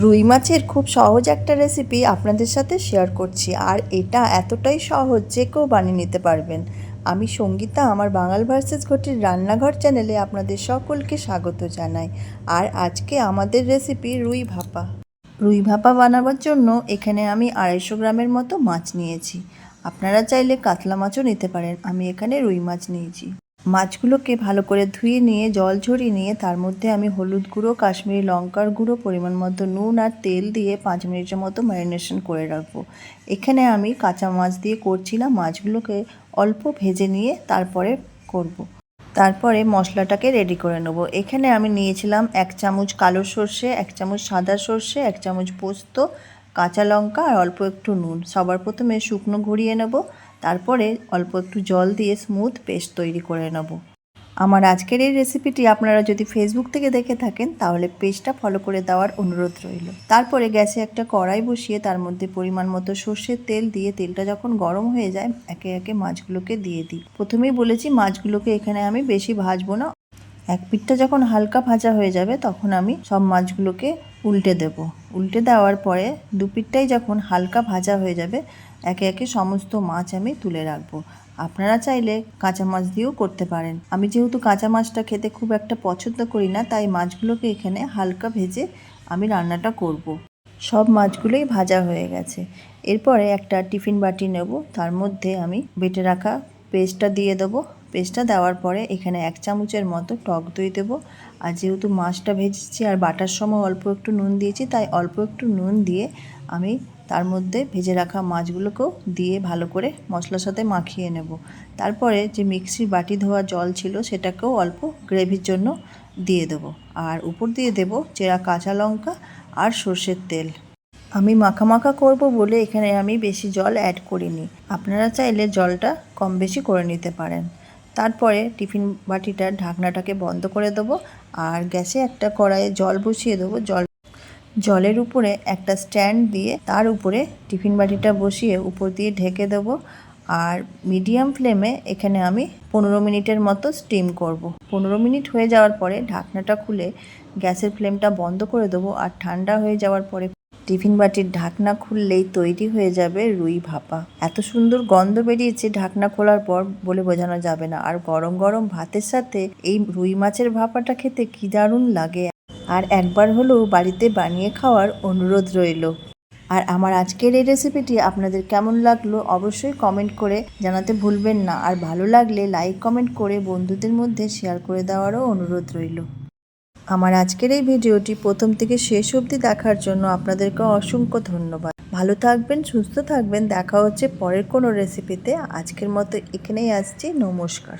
রুই মাছের খুব সহজ একটা রেসিপি আপনাদের সাথে শেয়ার করছি। আর এটা এতটাই সহজ যে কেউ বানিয়ে নিতে পারবেন। আমি সঙ্গীতা, আমার বাঙাল ভার্সেস ঘটির রান্নাঘর চ্যানেলে আপনাদের সকলকে স্বাগত জানাই। আর আজকে আমাদের রেসিপি রুই ভাপা। রুই ভাপা বানাবার জন্য এখানে আমি আড়াইশো গ্রামের মতো মাছ নিয়েছি। আপনারা চাইলে কাতলা মাছও নিতে পারেন। আমি এখানে রুই মাছ নিয়েছি। মাছগুলোকে ভালো করে ধুয়ে নিয়ে, জল ঝরিয়ে নিয়ে, তার মধ্যে আমি হলুদ গুঁড়ো, কাশ্মীরি লঙ্কার গুঁড়ো, পরিমাণ মতো নুন আর তেল দিয়ে পাঁচ মিনিটের মতো ম্যারিনেশন করে রাখব এখানে আমি কাঁচা মাছ দিয়ে করছি না মাছগুলোকে অল্প ভেজে নিয়ে তারপরে করব। তারপরে মশলাটাকে রেডি করে নেব এখানে আমি নিয়েছিলাম এক চামচ কালো সর্ষে, এক চামচ সাদা সর্ষে, এক চামচ পোস্ত কাঁচা লঙ্কা আর অল্প একটু নুন। সবার প্রথমে শুকনো ঘুরিয়ে নেব, তারপরে অল্প একটু জল দিয়ে স্মুথ পেস্ট তৈরি করে নেব। আমার আজকের এই রেসিপিটি আপনারা যদি ফেসবুক থেকে দেখে থাকেন, তাহলে পেজটা ফলো করে দেওয়ার অনুরোধ রইল। তারপরে গ্যাসে একটা কড়াই বসিয়ে তার মধ্যে পরিমাণ মতো সর্ষের তেল দিয়ে তেলটা যখন গরম হয়ে যায়, একে একে মাছগুলোকে দিয়ে দিই। প্রথমেই বলেছি মাছগুলোকে এখানে আমি বেশি ভাজবো না। এক পিঠটা যখন হালকা ভাজা হয়ে যাবে, তখন আমি সব মাছগুলোকে উল্টে দেব। উল্টে দেওয়ার পরে দু পিঠটাই যখন হালকা ভাজা হয়ে যাবে, একে একে সমস্ত মাছ আমি তুলে রাখব। আপনারা চাইলে কাঁচা মাছ দিয়েও করতে পারেন। আমি যেহেতু কাঁচা মাছটা খেতে খুব একটা পছন্দ করি না, তাই মাছগুলোকে এখানে হালকা ভেজে আমি রান্নাটা করব। সব মাছগুলোই ভাজা হয়ে গেছে। এরপরে একটা টিফিন বাটি নেব। তার মধ্যে আমি বেটে রাখা পেস্টটা দিয়ে দেবো। পেস্টটা দেওয়ার পরে এখানে এক চামচের মতো টক দই দেবো। আর যেহেতু মাছটা ভেজেছি আর বাটার সময় অল্প একটু নুন দিয়েছি, তাই অল্প একটু নুন দিয়ে আমি তার মধ্যে ভেজে রাখা মাছগুলোকেও দিয়ে ভালো করে মশলার সাথে মাখিয়ে নেব। তারপরে যে মিক্সির বাটি ধোয়া জল ছিল সেটাকেও অল্প গ্রেভির জন্য দিয়ে দেবো। আর উপর দিয়ে দেব চেরা কাঁচা লঙ্কা আর সর্ষের তেল। আমি মাখা মাখা করব বলে এখানে আমি বেশি জল অ্যাড করিনি। আপনারা চাইলে জলটা কম বেশি করে নিতে পারেন। তারপরে টিফিন বাটিটার ঢাকনাটাকে বন্ধ করে দেবো আর গ্যাসে একটা কড়াইয়ে জল বসিয়ে দেবো জল জলের উপরে একটা স্ট্যান্ড দিয়ে তার উপরে টিফিন বাটিটা বসিয়ে উপর দিয়ে ঢেকে দেবো আর মিডিয়াম ফ্লেমে এখানে আমি পনেরো মিনিটের মতো স্টিম করব। পনেরো মিনিট হয়ে যাওয়ার পরে ঢাকনাটা খুলে গ্যাসের ফ্লেমটা বন্ধ করে দেবো আর ঠান্ডা হয়ে যাওয়ার পরে টিফিন বাটির ঢাকনা খুললেই তৈরি হয়ে যাবে রুই ভাপা। এত সুন্দর গন্ধ বেরিয়েছে ঢাকনা খোলার পর বলে বোঝানো যাবে না। আর গরম গরম ভাতের সাথে এই রুই মাছের ভাপাটা খেতে কি দারুণ লাগে। আর একবার হলেও বাড়িতে বানিয়ে খাওয়ার অনুরোধ রইল। আর আমার আজকের এই রেসিপিটি আপনাদের কেমন লাগল অবশ্যই কমেন্ট করে জানাতে ভুলবেন না। আর ভালো লাগলে লাইক, কমেন্ট করে বন্ধুদের মধ্যে শেয়ার করে দেওয়ারও অনুরোধ রইল। আমার আজকের এই ভিডিওটি প্রথম থেকে শেষ অবধি দেখার জন্য আপনাদেরকে অসংখ্য ধন্যবাদ। ভালো থাকবেন, সুস্থ থাকবেন। দেখা হচ্ছে পরের কোনো রেসিপিতে আজকের মতো এখানেই আসছি। নমস্কার।